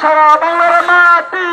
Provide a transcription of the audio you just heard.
সারা বাংলার মাটি।